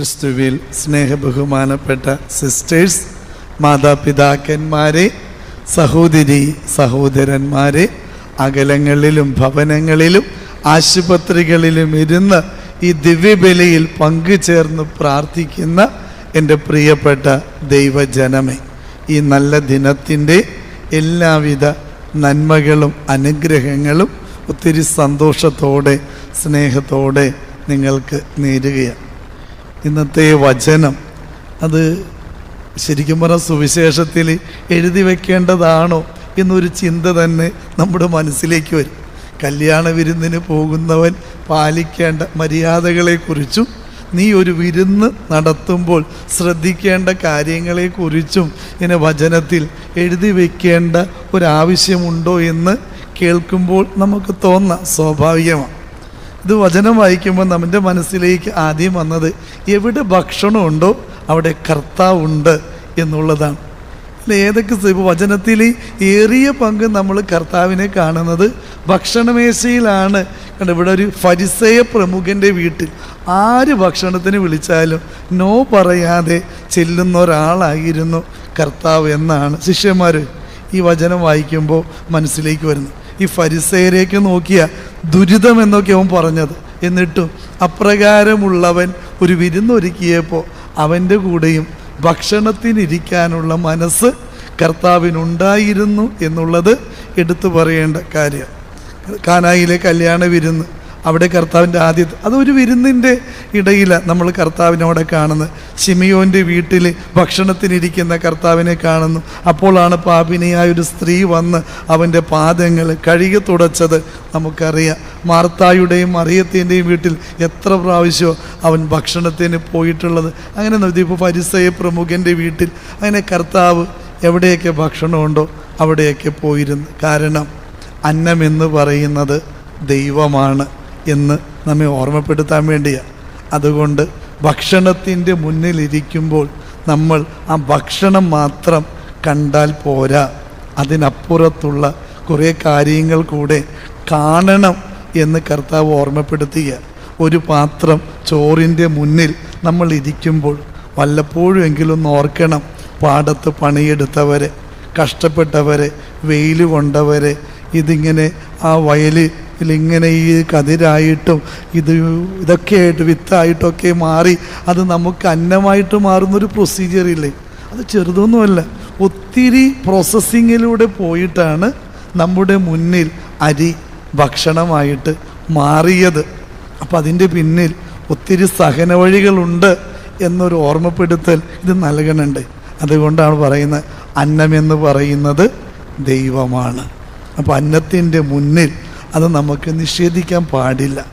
ക്രിസ്തുവിൽ സ്നേഹബഹുമാനപ്പെട്ട സിസ്റ്റേഴ്സ് മാതാപിതാക്കന്മാരെ സഹോദരി സഹോദരന്മാരെ അകലങ്ങളിലും ഭവനങ്ങളിലും ആശുപത്രികളിലും ഇരുന്ന് ഈ ദിവ്യബലിയിൽ പങ്കുചേർന്ന് പ്രാർത്ഥിക്കുന്ന എന്റെ പ്രിയപ്പെട്ട ദൈവജനമേ ഈ നല്ല ദിനത്തിന്റെ എല്ലാവിധ നന്മകളും അനുഗ്രഹങ്ങളും ഒത്തിരി സന്തോഷത്തോടെ സ്നേഹത്തോടെ നിങ്ങൾക്ക് നേരുകയാണ്. ഇന്നത്തെ വചനം അത് ശരിക്കും പറഞ്ഞ സുവിശേഷത്തിൽ എഴുതി വെക്കേണ്ടതാണോ എന്നൊരു ചിന്ത തന്നെ നമ്മുടെ മനസ്സിലേക്ക് വരും. കല്യാണ വിരുന്നിന് പോകുന്നവൻ പാലിക്കേണ്ട മര്യാദകളെക്കുറിച്ചും നീ ഒരു വിരുന്ന് നടത്തുമ്പോൾ ശ്രദ്ധിക്കേണ്ട കാര്യങ്ങളെക്കുറിച്ചും ഇങ്ങനെ വചനത്തിൽ എഴുതി വെക്കേണ്ട ഒരാവശ്യമുണ്ടോ എന്ന് കേൾക്കുമ്പോൾ നമുക്ക് തോന്നാം. സ്വാഭാവികമാണ് ഇത് വചനം വായിക്കുമ്പോൾ നമ്മുടെ മനസ്സിലേക്ക് ആദ്യം വന്നത് എവിടെ ഭക്ഷണമുണ്ടോ അവിടെ കർത്താവുണ്ട് എന്നുള്ളതാണ്. ഏതൊക്കെ വചനത്തിൽ ഏറിയ പങ്ക് നമ്മൾ കർത്താവിനെ കാണുന്നത് ഭക്ഷണമേശയിലാണ്. കണ്ട ഇവിടെ ഒരു ഫരിസയ പ്രമുഖന്റെ വീട്ടിൽ ആര് ഭക്ഷണത്തിന് വിളിച്ചാലും നോ പറയാതെ ചെല്ലുന്ന ഒരാളായിരുന്നു കർത്താവ് എന്നാണ് ശിഷ്യന്മാർ ഈ വചനം വായിക്കുമ്പോൾ മനസ്സിലേക്ക് വരുന്നത്. ഈ ഫരിസയിലേക്ക് നോക്കിയ ദുരിതം എന്നൊക്കെ അവൻ പറഞ്ഞത്. എന്നിട്ടും അപ്രകാരമുള്ളവൻ ഒരു വിരുന്നൊരുക്കിയപ്പോൾ അവന്റെ കൂടെയും ഭക്ഷണത്തിനിരിക്കാനുള്ള മനസ്സ് കർത്താവിനുണ്ടായിരുന്നു എന്നുള്ളത് എടുത്തു പറയേണ്ട കാര്യം. കാനായിലെ കല്യാണ വിരുന്ന്. അവിടെ കർത്താവിന്റെ ആദ്യത്തെ അതൊരു വിരുന്നിന്റെ ഇടയിലാണ് നമ്മൾ കർത്താവിനോടെ കാണുന്നു ഷിമിയോന്റെ വീട്ടിൽ ഭക്ഷണത്തിനിരിക്കുന്ന കർത്താവിനെ കാണുന്നു. അപ്പോഴാണ് പാപിനിയായ ഒരു സ്ത്രീ വന്ന് അവന്റെ പാദങ്ങൾ കഴുകി തുടച്ചത്. നമുക്കറിയാം. മാർത്തായുടെയും മറിയത്തിന്റെയും വീട്ടിൽ എത്ര പ്രാവശ്യമോ അവൻ ഭക്ഷണത്തിന് പോയിട്ടുള്ളത്. അങ്ങനെ ഇപ്പോൾ പരിസയ പ്രമുഖന്റെ വീട്ടിൽ അങ്ങനെ കർത്താവ് എവിടെയൊക്കെ ഭക്ഷണമുണ്ടോ അവിടെയൊക്കെ പോയിരുന്നു. കാരണം അന്നമെന്ന് പറയുന്നത് ദൈവമാണ്. എന്ന് നമ്മെ ഓർമ്മപ്പെടുത്താൻ വേണ്ടിയാണ് അതുകൊണ്ട് ഭക്ഷണത്തിന്റെ മുന്നിലിരിക്കുമ്പോൾ നമ്മൾ ആ ഭക്ഷണം മാത്രം കണ്ടാൽ പോരാ. അതിനപ്പുറത്തുള്ള കുറേ കാര്യങ്ങൾ കൂടെ കാണണം എന്ന് കർത്താവ് ഓർമ്മപ്പെടുത്തുക ഒരു പാത്രം ചോറിന്റെ മുന്നിൽ നമ്മൾ ഇരിക്കുമ്പോൾ വല്ലപ്പോഴും എങ്കിലും ഓർക്കണം. പാടത്ത് പണിയെടുത്തവരെ കഷ്ടപ്പെട്ടവരെ വെയിൽ കൊണ്ടവരെ ഇതിങ്ങനെ ആ വയലിൽ ഇങ്ങനെ ഈ കതിരായിട്ടും ഇത് ഇതൊക്കെ ആയിട്ട് വിത്തായിട്ടൊക്കെ മാറി അത് നമുക്ക് അന്നമായിട്ട് മാറുന്നൊരു പ്രൊസീജിയർ ഇല്ലേ? അത് ചെറുതൊന്നുമല്ല. ഒത്തിരി പ്രോസസ്സിങ്ങിലൂടെ പോയിട്ടാണ് നമ്മുടെ മുന്നിൽ അരി ഭക്ഷണമായിട്ട് മാറിയത്. അപ്പം അതിന്റെ പിന്നിൽ ഒത്തിരി സഹന വഴികളുണ്ട് എന്നൊരു ഓർമ്മപ്പെടുത്തൽ ഇത് നൽകണുണ്ട്. അതുകൊണ്ടാണ് പറയുന്നത് അന്നമെന്ന് പറയുന്നത് ദൈവമാണ്. അപ്പോൾ അന്നത്തിന്റെ മുന്നിൽ അത് നമുക്ക് നിഷേധിക്കാൻ പാടില്ല.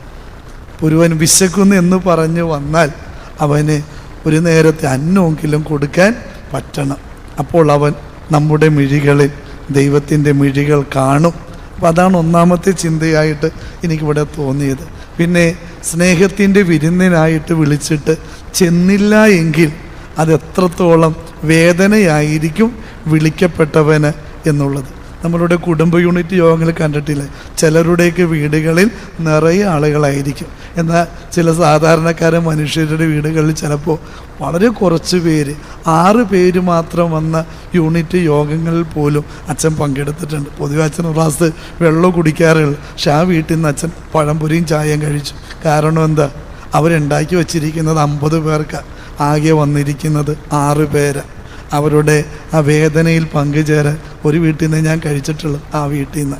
ഒരുവൻ വിശക്കുന്നു എന്ന് പറഞ്ഞു വന്നാൽ അവന് ഒരു നേരത്തെ അന്നമെങ്കിലും കൊടുക്കാൻ പറ്റണം. അപ്പോൾ അവൻ നമ്മുടെ മിഴികളിൽ ദൈവത്തിന്റെ മിഴികൾ കാണും. അപ്പോൾ അതാണ് ഒന്നാമത്തെ ചിന്തയായിട്ട് എനിക്കിവിടെ തോന്നിയത്. പിന്നെ സ്നേഹത്തിന്റെ വിരുന്നിനായിട്ട് വിളിച്ചിട്ട് ചെന്നില്ല എങ്കിൽ അത് എത്രത്തോളം വേദനയായിരിക്കും വിളിക്കപ്പെട്ടവന് എന്നുള്ളത്. നമ്മളുടെ കുടുംബ യൂണിറ്റ് യോഗങ്ങൾ കണ്ടിട്ടില്ല? ചിലരുടെയൊക്കെ വീടുകളിൽ നിറയെ ആളുകളായിരിക്കും. എന്നാൽ ചില സാധാരണക്കാരൻ മനുഷ്യരുടെ വീടുകളിൽ ചിലപ്പോൾ വളരെ കുറച്ച് പേര് ആറ് പേര് മാത്രം വന്ന യൂണിറ്റ് യോഗങ്ങളിൽ പോലും അച്ഛൻ പങ്കെടുത്തിട്ടുണ്ട്. പൊതുവെ അച്ഛൻ ഒരു ഗ്ലാസ് വെള്ളം കുടിക്കാറുള്ളൂ. പക്ഷെ ആ വീട്ടിൽ നിന്ന് അച്ഛൻ പഴംപൊരിയും ചായയും കഴിച്ചു. കാരണം എന്താ? അവരുണ്ടാക്കി വച്ചിരിക്കുന്നത് അമ്പത് പേർക്ക്. ആകെ വന്നിരിക്കുന്നത് ആറ് പേര്. അവരുടെ ആ വേദനയിൽ പങ്കുചേരാൻ ഒരു വീട്ടിൽ നിന്ന് ഞാൻ കഴിച്ചിട്ടുള്ളത് ആ വീട്ടിൽ നിന്ന്.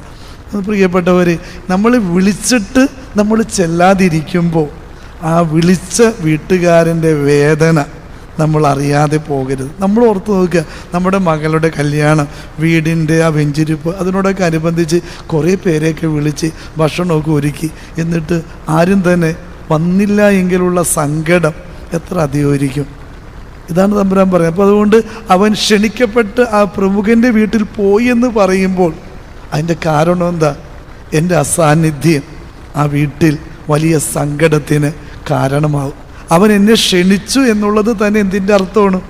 പ്രിയപ്പെട്ടവർ നമ്മൾ വിളിച്ചിട്ട് നമ്മൾ ചെല്ലാതിരിക്കുമ്പോൾ ആ വിളിച്ച വീട്ടുകാരന്റെ വേദന നമ്മൾ അറിയാതെ പോകരുത്. നമ്മൾ ഓർത്ത് നോക്കുക നമ്മുടെ മകളുടെ കല്യാണം വീടിന്റെ ആ വെഞ്ചിരിപ്പ് അതിനോടൊക്കെ അനുബന്ധിച്ച് കുറേ പേരെയൊക്കെ വിളിച്ച് ഭക്ഷണമൊക്കെ ഒരുക്കി എന്നിട്ട് ആരും തന്നെ വന്നില്ല എങ്കിലുള്ള സങ്കടം എത്ര അധികമായിരിക്കും ഇതാണ് തമ്പുരാൻ പറയുന്നത്. അപ്പോൾ അതുകൊണ്ട് അവൻ ക്ഷണിക്കപ്പെട്ട് ആ പ്രമുഖന്റെ വീട്ടിൽ പോയി എന്ന് പറയുമ്പോൾ അതിന്റെ കാരണം എന്താ? എന്റെ അസാന്നിധ്യം ആ വീട്ടിൽ വലിയ സങ്കടത്തിന് കാരണമാകും അവൻ എന്നെ ക്ഷണിച്ചു എന്നുള്ളത് തന്നെ എന്തിന്റെ അർത്ഥമാണ്?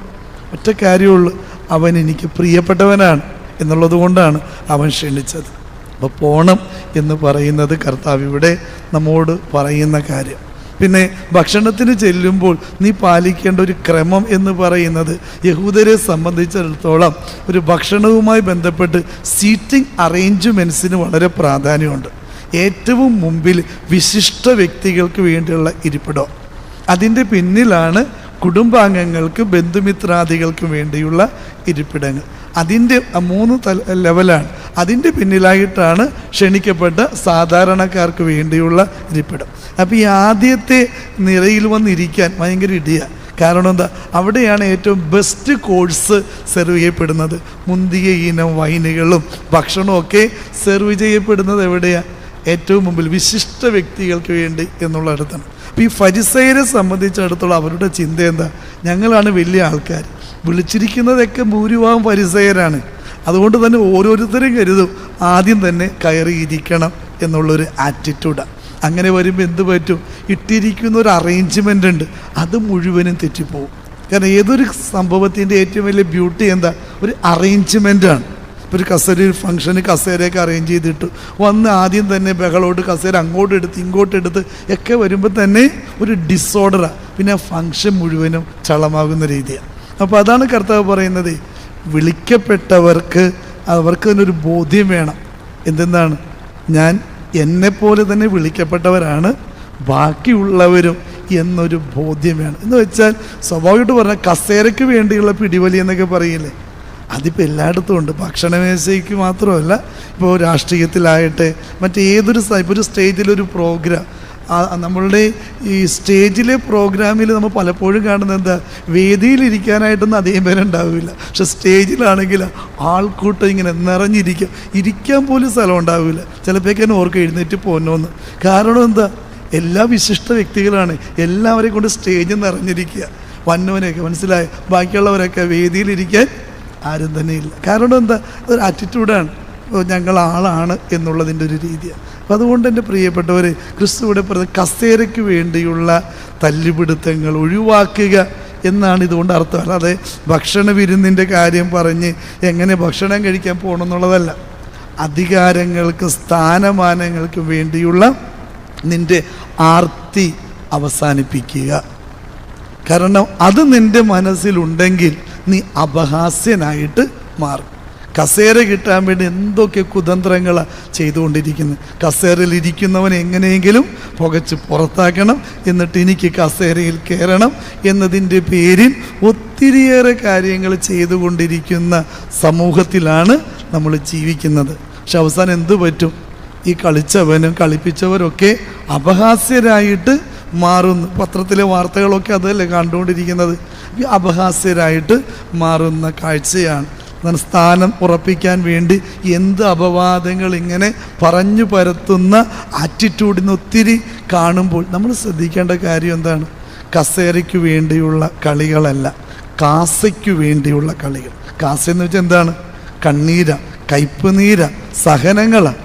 ഒറ്റ കാര്യമുള്ളൂ. അവൻ എനിക്ക് പ്രിയപ്പെട്ടവനാണ് എന്നുള്ളത് കൊണ്ടാണ് അവൻ ക്ഷണിച്ചത്. അപ്പോൾ പോണം എന്ന് പറയുന്നത് കർത്താവ് ഇവിടെ നമ്മോട് പറയുന്ന കാര്യം. പിന്നെ ഭക്ഷണത്തിന് ചെല്ലുമ്പോൾ നീ പാലിക്കേണ്ട ഒരു ക്രമം എന്ന് പറയുന്നത് യഹൂദരെ സംബന്ധിച്ചിടത്തോളം ഒരു ഭക്ഷണവുമായി ബന്ധപ്പെട്ട് സീറ്റിംഗ് അറേഞ്ച്മെന്റ്സിന് വളരെ പ്രാധാന്യമുണ്ട്. ഏറ്റവും മുമ്പിൽ വിശിഷ്ട വ്യക്തികൾക്ക് വേണ്ടിയുള്ള ഇരിപ്പിടം. അതിന്റെ പിന്നിലാണ് കുടുംബാംഗങ്ങൾക്ക് ബന്ധുമിത്രാദികൾക്ക് വേണ്ടിയുള്ള ഇരിപ്പിടങ്ങൾ. അതിന്റെ മൂന്ന് ലെവലാണ് അതിന്റെ പിന്നിലായിട്ടാണ് ക്ഷണിക്കപ്പെട്ട സാധാരണക്കാർക്ക് വേണ്ടിയുള്ള ഇരിപ്പിടം. അപ്പോൾ ഈ ആദ്യത്തെ നിരയിൽ വന്നിരിക്കാൻ ഭയങ്കര ഇടിയാണ് കാരണം എന്താ? അവിടെയാണ് ഏറ്റവും ബെസ്റ്റ് കോഴ്സ് സെർവ് ചെയ്യപ്പെടുന്നത്. മുന്തിയ ഇനം വൈനുകളും ഭക്ഷണമൊക്കെ സെർവ് ചെയ്യപ്പെടുന്നത് എവിടെയാണ് ഏറ്റവും മുമ്പിൽ വിശിഷ്ട വ്യക്തികൾക്ക് വേണ്ടി എന്നുള്ളിടത്താണ്. അപ്പോൾ ഈ ഫരിസയരെ സംബന്ധിച്ചിടത്തോളം അവരുടെ ചിന്ത എന്താ? ഞങ്ങളാണ് വലിയ ആൾക്കാർ വിളിച്ചിരിക്കുന്നതൊക്കെ ഭൂരിഭാഗം പരിസയരാണ് അതുകൊണ്ട് തന്നെ ഓരോരുത്തരും കരുതും ആദ്യം തന്നെ കയറിയിരിക്കണം എന്നുള്ളൊരു ആറ്റിറ്റ്യൂഡാണ് അങ്ങനെ വരുമ്പോൾ എന്ത് പറ്റും? ഇട്ടിരിക്കുന്ന ഒരു അറേഞ്ച്മെന്റ് ഉണ്ട്. അത് മുഴുവനും തെറ്റിപ്പോവും. കാരണം ഏതൊരു സംഭവത്തിന്റെ ഏറ്റവും വലിയ ബ്യൂട്ടി എന്താ? ഒരു അറേഞ്ച്മെന്റാണ് ഇപ്പോൾ ഒരു കസേര ഒരു ഫംഗ്ഷന് കസേരയൊക്കെ അറേഞ്ച് ചെയ്തിട്ട് വന്ന് ആദ്യം തന്നെ ബഹളോട്ട് കസേര അങ്ങോട്ട് എടുത്ത് ഇങ്ങോട്ട് എടുത്ത് ഒക്കെ വരുമ്പോൾ തന്നെ ഒരു ഡിസോർഡറാണ് പിന്നെ ഫംഗ്ഷൻ മുഴുവനും ചളമാകുന്ന രീതിയാണ് അപ്പോൾ അതാണ് കർത്താവ് പറയുന്നത്. വിളിക്കപ്പെട്ടവർക്ക് അവർക്ക് തന്നെ ഒരു ബോധ്യം വേണം. എന്തെന്നാണ്? ഞാൻ എന്നെപ്പോലെ തന്നെ വിളിക്കപ്പെട്ടവരാണ്. ബാക്കിയുള്ളവരും എന്നൊരു ബോധ്യം വേണം. എന്ന് വെച്ചാൽ സ്വാഭാവികമായിട്ട് പറഞ്ഞാൽ കസേരയ്ക്ക് വേണ്ടിയുള്ള പിടിവലി എന്നൊക്കെ പറയില്ലേ? അതിപ്പോൾ എല്ലായിടത്തും ഉണ്ട്. ഭക്ഷണമേശയ്ക്ക് മാത്രമല്ല ഇപ്പോൾ രാഷ്ട്രീയത്തിലായിട്ട് മറ്റേതൊരു ഇപ്പോൾ ഒരു സ്റ്റേജിലൊരു പ്രോഗ്രാം നമ്മളുടെ ഈ സ്റ്റേജിലെ പ്രോഗ്രാമിൽ നമ്മൾ പലപ്പോഴും കാണുന്നത് എന്താ വേദിയിലിരിക്കാനായിട്ടൊന്നും അധികം പേരെ ഉണ്ടാവില്ല. പക്ഷെ സ്റ്റേജിലാണെങ്കിൽ ആൾക്കൂട്ടം ഇങ്ങനെ നിറഞ്ഞിരിക്കുക ഇരിക്കാൻ പോലും സ്ഥലം ഉണ്ടാവില്ല. ചിലപ്പോഴേക്ക് തന്നെ ഓർക്ക് എഴുന്നേറ്റ് പോന്നോന്ന്. കാരണം എന്താ എല്ലാ വിശിഷ്ട വ്യക്തികളാണ് എല്ലാവരെയും കൊണ്ട് സ്റ്റേജിൽ നിറഞ്ഞിരിക്കുക. വന്നവനെയൊക്കെ മനസ്സിലായ ബാക്കിയുള്ളവരൊക്കെ വേദിയിലിരിക്കാൻ ആരും തന്നെ ഇല്ല. കാരണം എന്താ ഒരു ആറ്റിറ്റ്യൂഡാണ് ആളാണ് എന്നുള്ളതിന്റെ ഒരു രീതിയാണ് അപ്പം അതുകൊണ്ട് എന്റെ പ്രിയപ്പെട്ടവർ ക്രിസ്തുവിടെ പറഞ്ഞ കസേരയ്ക്ക് വേണ്ടിയുള്ള തല്ലുപിടുത്തങ്ങൾ ഒഴിവാക്കുക എന്നാണ് ഇതുകൊണ്ട് അർത്ഥം. അല്ലാതെ ഭക്ഷണ വിരുന്നിന്റെ കാര്യം പറഞ്ഞ് എങ്ങനെ ഭക്ഷണം കഴിക്കാൻ പോകണം എന്നുള്ളതല്ല അധികാരങ്ങൾക്ക് സ്ഥാനമാനങ്ങൾക്ക് വേണ്ടിയുള്ള നിന്റെ ആർത്തി അവസാനിപ്പിക്കുക. കാരണം അത് നിന്റെ മനസ്സിലുണ്ടെങ്കിൽ നീ അപഹാസ്യനായിട്ട് മാറും. കസേര കിട്ടാൻ വേണ്ടി എന്തൊക്കെ കുതന്ത്രങ്ങൾ ചെയ്തുകൊണ്ടിരിക്കുന്നത് കസേരയിൽ ഇരിക്കുന്നവൻ എങ്ങനെയെങ്കിലും പുകച്ച് പുറത്താക്കണം എന്നിട്ട് എനിക്ക് കസേരയിൽ കയറണം എന്നതിന്റെ പേരിൽ ഒത്തിരിയേറെ കാര്യങ്ങൾ ചെയ്തുകൊണ്ടിരിക്കുന്ന സമൂഹത്തിലാണ് നമ്മൾ ജീവിക്കുന്നത്. പക്ഷെ അവസാനം എന്തു പറ്റും? ഈ കളിച്ചവനും കളിപ്പിച്ചവരൊക്കെ അപഹാസ്യരായിട്ട് മാറുന്നു. പത്രത്തിലെ വാർത്തകളൊക്കെ അതല്ലേ കണ്ടുകൊണ്ടിരിക്കുന്നത്? അപഹാസ്യരായിട്ട് മാറുന്ന കാഴ്ചയാണ്. സ്ഥാനം ഉറപ്പിക്കാൻ വേണ്ടി എന്ത് അപവാദങ്ങൾ ഇങ്ങനെ പറഞ്ഞു പരത്തുന്ന ആറ്റിറ്റ്യൂഡിന് ഒത്തിരി കാണുമ്പോൾ നമ്മൾ ശ്രദ്ധിക്കേണ്ട കാര്യം എന്താണ്? കസേരയ്ക്ക് വേണ്ടിയുള്ള കളികളല്ല കാസയ്ക്ക് വേണ്ടിയുള്ള കളികൾ. കാസ എന്ന് വെച്ചാൽ എന്താണ്? കണ്ണീര കയ്പ് നീര സഹനങ്ങളാണ്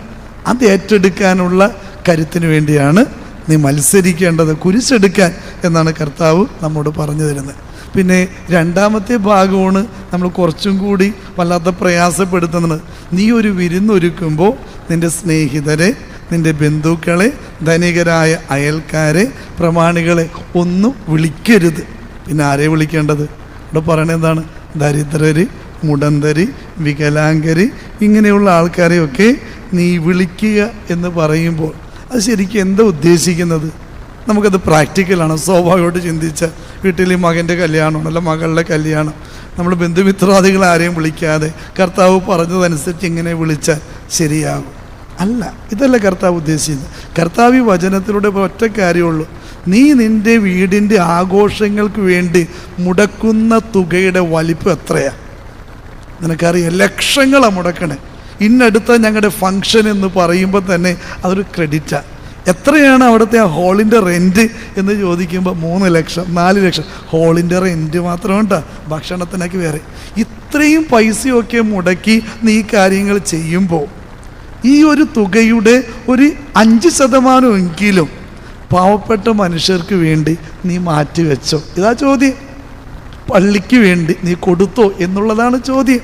അത് ഏറ്റെടുക്കാനുള്ള കരുത്തിന് വേണ്ടിയാണ് നീ മത്സരിക്കേണ്ടത് കുരിശെടുക്കാൻ എന്നാണ് കർത്താവ് നമ്മോട് പറഞ്ഞു തരുന്നത്. പിന്നെ രണ്ടാമത്തെ ഭാഗമാണ് നമ്മൾ കുറച്ചും കൂടി വല്ലാത്ത പ്രയാസപ്പെടുത്തുന്നത്. നീ ഒരു വിരുന്നൊരുക്കുമ്പോൾ നിന്റെ സ്നേഹിതരെ നിന്റെ ബന്ധുക്കളെ ധനികരായ അയൽക്കാരെ പ്രമാണികളെ ഒന്നും വിളിക്കരുത്. പിന്നെ ആരെ വിളിക്കേണ്ടത്? ഇവിടെ പറയണത് എന്താണ്? ദരിദ്രര് മുടന്തരി വികലാംഗര് ഇങ്ങനെയുള്ള ആൾക്കാരെയൊക്കെ നീ വിളിക്കുക എന്ന് പറയുമ്പോൾ അത് ശരിക്കും എന്താ ഉദ്ദേശിക്കുന്നത്? നമുക്കത് പ്രാക്ടിക്കലാണ് സ്വാഭാവികമായിട്ട് ചിന്തിച്ച വീട്ടിൽ ഈ മകന്റെ കല്യാണമാണ് അല്ല മകളുടെ കല്യാണം. നമ്മൾ ബന്ധുമിത്രാദികൾ ആരെയും വിളിക്കാതെ കർത്താവ് പറഞ്ഞതനുസരിച്ച് ഇങ്ങനെ വിളിച്ചാൽ ശരിയാകും. അല്ല ഇതല്ല കർത്താവ് ഉദ്ദേശിക്കുന്നത് കർത്താവ് ഈ വചനത്തിലൂടെ ഒറ്റ കാര്യമുള്ളൂ. നീ നിന്റെ വീടിന്റെ ആഘോഷങ്ങൾക്ക് വേണ്ടി മുടക്കുന്ന തുകയുടെ വലിപ്പം എത്രയാണ് നിനക്കറിയാം ലക്ഷങ്ങളാണ് മുടക്കണേ. ഇന്നടുത്ത ഞങ്ങളുടെ ഫങ്ഷൻ എന്ന് പറയുമ്പോൾ തന്നെ അതൊരു ക്രെഡിറ്റാണ് എത്രയാണ് അവിടുത്തെ ആ ഹോളിന്റെ റെന്റ് എന്ന് ചോദിക്കുമ്പോൾ മൂന്ന് ലക്ഷം നാല് ലക്ഷം. ഹോളിന്റെ റെന്റ് മാത്രം കേട്ടോ ഭക്ഷണത്തിനൊക്കെ വേറെ. ഇത്രയും പൈസയൊക്കെ മുടക്കി നീ കാര്യങ്ങൾ ചെയ്യുമ്പോൾ ഈ ഒരു തുകയുടെ ഒരു അഞ്ച് ശതമാനമെങ്കിലും പാവപ്പെട്ട മനുഷ്യർക്ക് വേണ്ടി നീ മാറ്റി വെച്ചോ. ഇതാ ചോദ്യം. പള്ളിക്ക് വേണ്ടി നീ കൊടുത്തോ എന്നുള്ളതാണ് ചോദ്യം.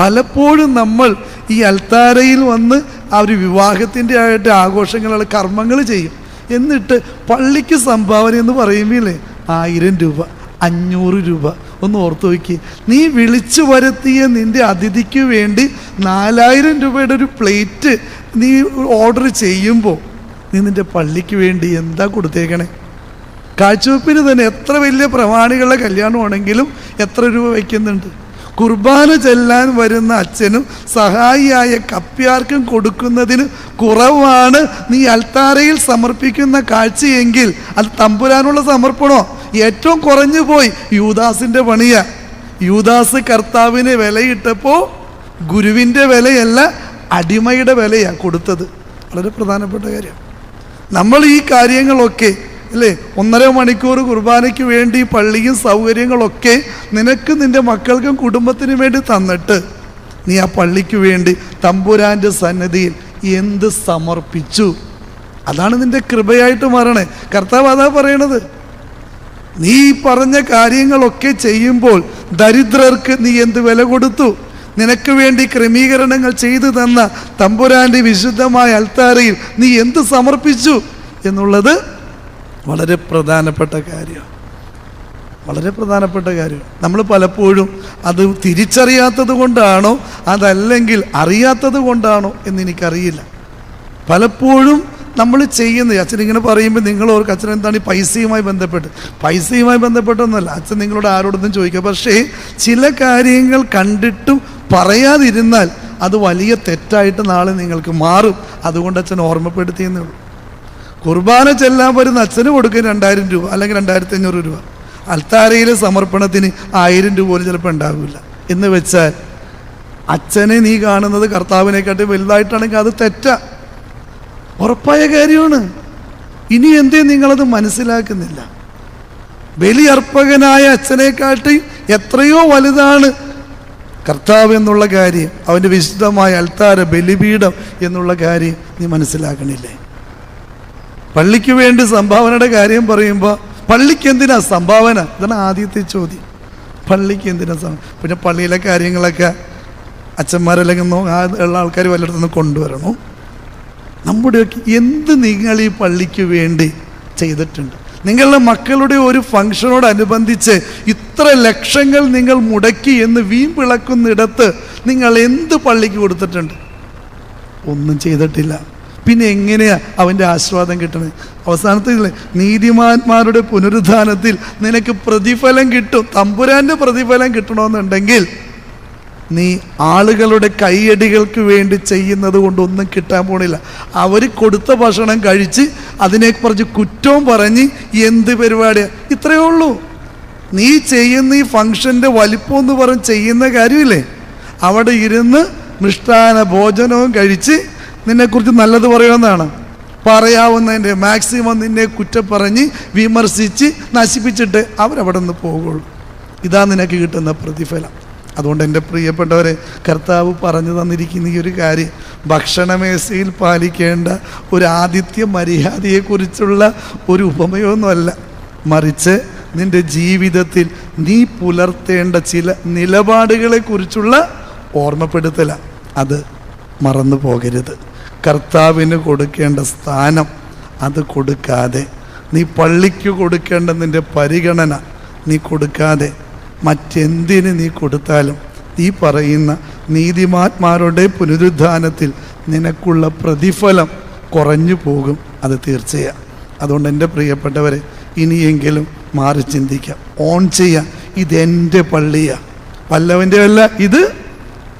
പലപ്പോഴും നമ്മൾ ഈ അൽത്താരയിൽ വന്ന് ഒരു വിവാഹത്തിന്റെ ആയിട്ട് ആഘോഷങ്ങളുള്ള കർമ്മങ്ങൾ ചെയ്യും. എന്നിട്ട് പള്ളിക്ക് സംഭാവന എന്ന് പറയുമ്പോഴേ ആയിരം രൂപ അഞ്ഞൂറ് രൂപ. ഒന്ന് ഓർത്ത് നോക്കി. നീ വിളിച്ചു വരുത്തിയ നിന്റെ അതിഥിക്ക് വേണ്ടി നാലായിരം രൂപയുടെ ഒരു പ്ലേറ്റ് നീ ഓർഡർ ചെയ്യുമ്പോൾ നീ നിന്റെ പള്ളിക്ക് വേണ്ടി എന്താ കൊടുത്തേക്കണേ? കാഴ്ചവെപ്പിന് തന്നെ എത്ര വലിയ പ്രമാണികളുടെ കല്യാണമാണെങ്കിലും എത്ര രൂപ വയ്ക്കുന്നുണ്ട്? കുർബാന ചെല്ലാൻ വരുന്ന അച്ഛനും സഹായിയായ കപ്പ്യാർക്കും കൊടുക്കുന്നതിന് കുറവാണ്. നീ അൽത്താരയിൽ സമർപ്പിക്കുന്ന കാഴ്ചയെങ്കിൽ അത് തമ്പുരാനുള്ള സമർപ്പണോ? ഏറ്റവും കുറഞ്ഞു പോയി യൂദാസിന്റെ പണിയാ. യൂദാസ് കർത്താവിനെ വിലയിട്ടപ്പോൾ ഗുരുവിന്റെ വിലയല്ല അടിമയുടെ വിലയാണ് കൊടുത്തത്. വളരെ പ്രധാനപ്പെട്ട കാര്യമാണ് നമ്മൾ ഈ കാര്യങ്ങളൊക്കെ അല്ലേ? ഒന്നര മണിക്കൂർ കുർബാനയ്ക്ക് വേണ്ടി പള്ളിയും സൗകര്യങ്ങളൊക്കെ നിനക്ക് നിന്റെ മക്കൾക്കും കുടുംബത്തിനും വേണ്ടി തന്നിട്ട് നീ ആ പള്ളിക്ക് വേണ്ടി തമ്പുരാന്റെ സന്നദ്ധിയിൽ എന്ത് സമർപ്പിച്ചു? അതാണ് നിന്റെ കൃപയായിട്ട് മാറണേ. കർത്താവ് അതാ പറയണത്. നീ പറഞ്ഞ കാര്യങ്ങളൊക്കെ ചെയ്യുമ്പോൾ ദരിദ്രർക്ക് നീ എന്ത് വില കൊടുത്തു? നിനക്ക് വേണ്ടി ക്രമീകരണങ്ങൾ ചെയ്തു തന്ന തമ്പുരാന്റെ വിശുദ്ധമായ അൽത്താരയിൽ നീ എന്ത് സമർപ്പിച്ചു എന്നുള്ളത് വളരെ പ്രധാനപ്പെട്ട കാര്യമാണ് വളരെ പ്രധാനപ്പെട്ട കാര്യം. നമ്മൾ പലപ്പോഴും അത് തിരിച്ചറിയാത്തത് കൊണ്ടാണോ അതല്ലെങ്കിൽ അറിയാത്തത് കൊണ്ടാണോ എന്ന് എനിക്കറിയില്ല. പലപ്പോഴും നമ്മൾ ചെയ്യുന്ന അച്ഛൻ ഇങ്ങനെ പറയുമ്പോൾ നിങ്ങൾ ഓർക്ക് അച്ഛൻ എന്താണ് ഈ പൈസയുമായി ബന്ധപ്പെട്ട്? പൈസയുമായി ബന്ധപ്പെട്ടൊന്നുമല്ല. അച്ഛൻ നിങ്ങളോട് ആരോടൊന്നും ചോദിക്കുക പക്ഷേ ചില കാര്യങ്ങൾ കണ്ടിട്ടും പറയാതിരുന്നാൽ അത് വലിയ തെറ്റായിട്ട് നാളെ നിങ്ങൾക്ക് മാറും. അതുകൊണ്ട് അച്ഛൻ ഓർമ്മപ്പെടുത്തിയെന്നേ ഉള്ളൂ. കുർബാന ചെല്ലാൻ വരുന്ന അച്ഛന് കൊടുക്കും രണ്ടായിരം രൂപ അല്ലെങ്കിൽ രണ്ടായിരത്തി അഞ്ഞൂറ് രൂപ. അൽത്താരയിലെ സമർപ്പണത്തിന് ആയിരം രൂപ പോലും ചിലപ്പോൾ ഉണ്ടാവില്ല. എന്ന് വെച്ചാൽ അച്ഛനെ നീ കാണുന്നത് കർത്താവിനെക്കാട്ടി വലുതായിട്ടാണെങ്കിൽ അത് തെറ്റ. ഉറപ്പായ കാര്യമാണ്. ഇനി എന്തേ നിങ്ങളത് മനസ്സിലാക്കുന്നില്ല. ബലിയർപ്പകനായ അച്ഛനെക്കാട്ടി എത്രയോ വലുതാണ് കർത്താവ് എന്നുള്ള കാര്യം അവന്റെ വിശുദ്ധമായ അൽത്താര ബലിപീഠം എന്നുള്ള കാര്യം നീ മനസ്സിലാക്കണില്ലേ? പള്ളിക്ക് വേണ്ടി സംഭാവനയുടെ കാര്യം പറയുമ്പോൾ പള്ളിക്ക് എന്തിനാ സംഭാവന? ഇതാണ് ആദ്യത്തെ ചോദ്യം. പള്ളിക്ക് എന്തിനാ സം? പിന്നെ പള്ളിയിലെ കാര്യങ്ങളൊക്കെ അച്ഛന്മാരല്ലെങ്കിൽ ഉള്ള ആൾക്കാർ വല്ലയിടത്തുനിന്ന് കൊണ്ടുവരണം? നമ്മുടെയൊക്കെ എന്ത് നിങ്ങൾ ഈ പള്ളിക്ക് വേണ്ടി ചെയ്തിട്ടുണ്ട്? നിങ്ങളുടെ മക്കളുടെ ഒരു ഫംഗ്ഷനോടനുബന്ധിച്ച് ഇത്ര ലക്ഷങ്ങൾ നിങ്ങൾ മുടക്കി എന്ന് വീമ്പിളക്കുന്നിടത്ത് നിങ്ങൾ എന്ത് പള്ളിക്ക് കൊടുത്തിട്ടുണ്ട്? ഒന്നും ചെയ്തിട്ടില്ല. പിന്നെ എങ്ങനെയാ അവന്റെ ആസ്വാദം കിട്ടുന്നത്? അവസാനത്തിൽ നീതിമാന്മാരുടെ പുനരുദ്ധാനത്തിൽ നിനക്ക് പ്രതിഫലം കിട്ടും. തമ്പുരാന്റെ പ്രതിഫലം കിട്ടണമെന്നുണ്ടെങ്കിൽ നീ ആളുകളുടെ കൈയടികൾക്ക് വേണ്ടി ചെയ്യുന്നത് കൊണ്ടൊന്നും കിട്ടാൻ പോണില്ല. അവർ കൊടുത്ത ഭക്ഷണം കഴിച്ച് അതിനെക്കുറിച്ച് കുറ്റവും പറഞ്ഞ് എന്ത് പരിപാടിയാണ് ഇത്രയേ ഉള്ളൂ. നീ ചെയ്യുന്ന ഈ ഫംഗ്ഷന്റെ വലിപ്പം എന്ന് പറഞ്ഞ് ചെയ്യുന്ന കാര്യമില്ലേ? അവിടെ ഇരുന്ന് മിഷ്ടാന ഭോജനവും കഴിച്ച് നിന്നെക്കുറിച്ച് നല്ലത് പറയുമെന്നാണ് പറയാവുന്നതിന്റെ മാക്സിമം നിന്നെ കുറ്റം പറഞ്ഞ് വിമർശിച്ച് നശിപ്പിച്ചിട്ട് അവരവിടെ നിന്ന് പോകുള്ളൂ. ഇതാ നിനക്ക് കിട്ടുന്ന പ്രതിഫലം. അതുകൊണ്ട് എന്റെ പ്രിയപ്പെട്ടവരെ കർത്താവ് പറഞ്ഞു തന്നിരിക്കുന്ന ഈ ഒരു കാര്യം ഭക്ഷണമേശയിൽ പാലിക്കേണ്ട ഒരു ആദിത്യ മര്യാദയെക്കുറിച്ചുള്ള ഒരു ഉപമയൊന്നുമല്ല. മറിച്ച് നിന്റെ ജീവിതത്തിൽ നീ പുലർത്തേണ്ട ചില നിലപാടുകളെക്കുറിച്ചുള്ള ഓർമ്മപ്പെടുത്തല. അത് മറന്നു പോകരുത്. കർത്താവിന് കൊടുക്കേണ്ട സ്ഥാനം അത് കൊടുക്കാതെ നീ പള്ളിക്ക് കൊടുക്കേണ്ട നിന്റെ പരിഗണന നീ കൊടുക്കാതെ മറ്റെന്തിന് നീ കൊടുത്താലും നീ പറയുന്ന നീതിമാന്മാരുടെ പുനരുദ്ധാനത്തിൽ നിനക്കുള്ള പ്രതിഫലം കുറഞ്ഞു പോകും അത് തീർച്ചയാണ് അതുകൊണ്ട് എന്റെ പ്രിയപ്പെട്ടവരെ ഇനിയെങ്കിലും മാറി ചിന്തിക്കാം. ഓൺ ചെയ്യാം ഇതെന്റെ പള്ളിയാണ് പല്ലവന്റെ അല്ല ഇത്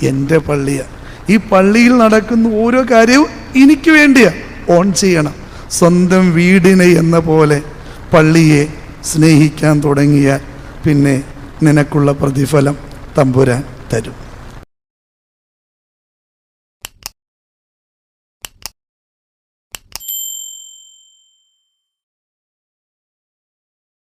എന്റെ പള്ളിയാണ് ഈ പള്ളിയിൽ നടക്കുന്ന ഓരോ കാര്യവും എനിക്ക് വേണ്ടിയാ. ഓൺ ചെയ്യണം. സ്വന്തം വീടിനെ എന്ന പോലെ പള്ളിയെ സ്നേഹിക്കാൻ തുടങ്ങിയാൽ പിന്നെ നിനക്കുള്ള പ്രതിഫലം തമ്പുരാൻ തരും.